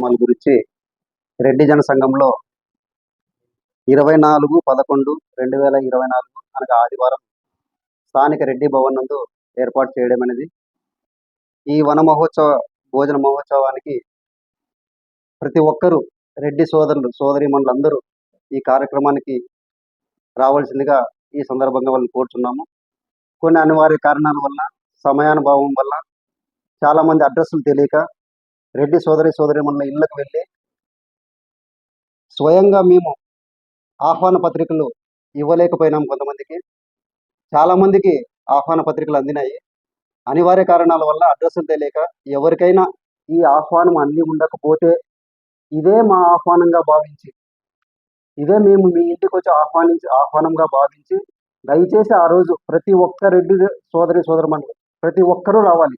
కార్యక్రమాల గురించి రెడ్డి జన సంఘంలో ఇరవై నాలుగు పదకొండు రెండు వేల ఇరవై నాలుగు అనగా ఆదివారం స్థానిక రెడ్డి భవన్ నందు ఏర్పాటు చేయడం అనేది. ఈ వన మహోత్సవ భోజన మహోత్సవానికి ప్రతి ఒక్కరూ రెడ్డి సోదరులు సోదరిమణులందరూ ఈ కార్యక్రమానికి రావాల్సిందిగా ఈ సందర్భంగా వాళ్ళని కోరుచున్నాము. కొన్ని అనివార్య కారణాల వల్ల సమయానుభావం వల్ల చాలా మంది అడ్రస్లు తెలియక రెడ్డి సోదరి సోదరిమణుల ఇళ్ళకు వెళ్ళి స్వయంగా మేము ఆహ్వాన పత్రికలు ఇవ్వలేకపోయినాం కొంతమందికి. చాలామందికి ఆహ్వాన పత్రికలు అందినాయి. అనివార్య కారణాల వల్ల అడ్రస్లు తెలియక ఎవరికైనా ఈ ఆహ్వానం అంది ఉండకపోతే ఇదే మా ఆహ్వానంగా భావించి ఇదే మేము మీ ఇంటికి వచ్చి ఆహ్వానించి ఆహ్వానంగా భావించి దయచేసి ఆ రోజు ప్రతి ఒక్క రెడ్డి సోదరి సోదరుమణులు ప్రతి ఒక్కరూ రావాలి.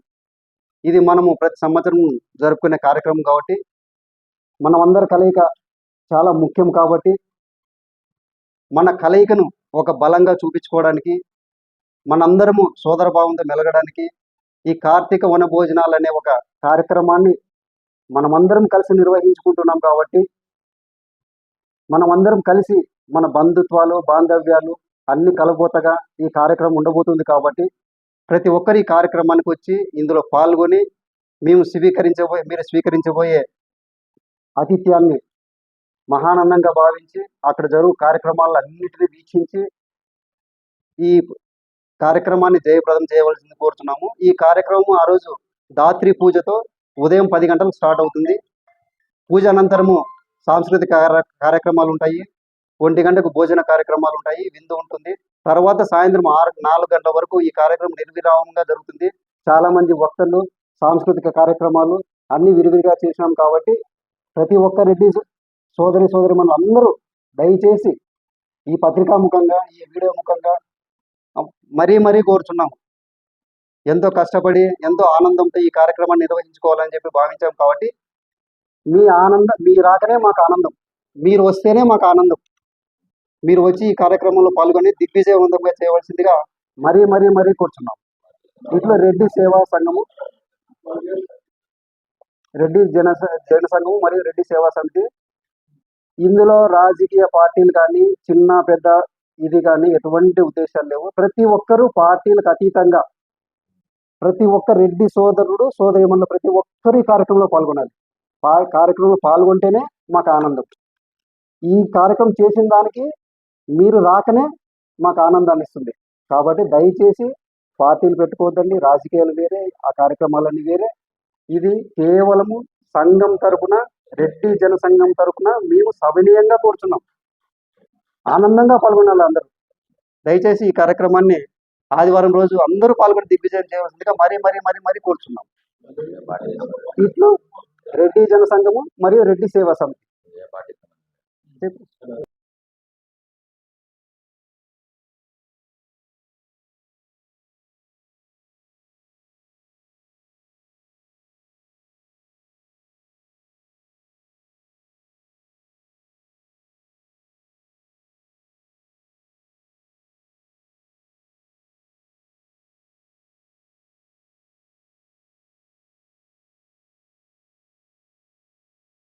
ఇది మనము ప్రతి సంవత్సరం జరుపుకునే కార్యక్రమం కాబట్టి మనం అందరి కలయిక చాలా ముఖ్యం కాబట్టి మన కలయికను ఒక బలంగా చూపించుకోవడానికి మనందరము సోదర భావంతో మెలగడానికి ఈ కార్తీక వన భోజనాలు అనే ఒక కార్యక్రమాన్ని మనమందరం కలిసి నిర్వహించుకుంటున్నాం కాబట్టి మనమందరం కలిసి మన బంధుత్వాలు బాంధవ్యాలు అన్ని కలబోతగా ఈ కార్యక్రమం ఉండబోతుంది కాబట్టి ప్రతి ఒక్కరు ఈ కార్యక్రమానికి వచ్చి ఇందులో పాల్గొని మేము స్వీకరించబోయే మీరు స్వీకరించబోయే ఆతిథ్యాన్ని మహానందంగా భావించి అక్కడ జరుగు కార్యక్రమాలను అన్నింటినీ వీక్షించి ఈ కార్యక్రమాన్ని జయప్రదం చేయవలసింది కోరుతున్నాము. ఈ కార్యక్రమం ఆ రోజు దాత్రి పూజతో ఉదయం పది గంటలకు స్టార్ట్ అవుతుంది. పూజ అనంతరము సాంస్కృతిక కార్యక్రమాలు ఉంటాయి. ఒంటి గంటకు భోజన కార్యక్రమాలు ఉంటాయి. విందు ఉంటుంది. తర్వాత సాయంత్రం ఆరు నాలుగు గంటల వరకు ఈ కార్యక్రమం నిర్విరామంగా జరుగుతుంది. చాలా మంది వక్తలు సాంస్కృతిక కార్యక్రమాలు అన్ని విరివిరిగా చేసినాం కాబట్టి ప్రతి ఒక్క రెడ్డి సోదరి సోదరి మనం అందరూ దయచేసి ఈ పత్రికా ముఖంగా ఈ వీడియో ముఖంగా మరీ మరీ కోరుచున్నాము ఎంతో కష్టపడి ఎంతో ఆనందంతో ఈ కార్యక్రమాన్ని నిర్వహించుకోవాలని చెప్పి భావించాం కాబట్టి మీ ఆనందం మీ రాకనే మాకు ఆనందం. మీరు వస్తేనే మాకు ఆనందం. మీరు వచ్చి ఈ కార్యక్రమంలో పాల్గొని దిగ్విజయవంతంగా చేయవలసిందిగా మరీ మరీ మరీ కూర్చున్నాం. ఇట్లా రెడ్డి సేవా సంఘము రెడ్డి జన జన సంఘము మరియు రెడ్డి సేవా సమితి ఇందులో రాజకీయ పార్టీలు కానీ చిన్న పెద్ద ఇది కానీ ఎటువంటి ఉద్దేశాలు లేవు. ప్రతి ఒక్కరూ పార్టీలకు అతీతంగా ప్రతి ఒక్క రెడ్డి సోదరుడు సోదరిమణులు ప్రతి ఒక్కరు ఈ కార్యక్రమంలో పాల్గొనాలి. పా- కార్యక్రమంలో పాల్గొంటేనే మాకు ఆనందం. ఈ కార్యక్రమం చేసిన దానికి మీరు రాకనే మాకు ఆనందాన్ని ఇస్తుంది. కాబట్టి దయచేసి పార్టీలు పెట్టుకోవద్దండి. రాజకీయాలు వేరే ఆ కార్యక్రమాలన్నీ వేరే. ఇది కేవలము సంఘం తరపున రెడ్డి జన సంఘం తరపున మేము సవినీయంగా కోరుచున్నాం. ఆనందంగా పాల్గొనాలి అందరూ. దయచేసి ఈ కార్యక్రమాన్ని ఆదివారం రోజు అందరూ పాల్గొని దిగ్విజయం చేయవలసిందిగా మరీ మరీ మరీ మరీ కోరుచున్నాం. ఇట్లు రెడ్డి జన సంఘము మరియు రెడ్డి సేవా సమితి.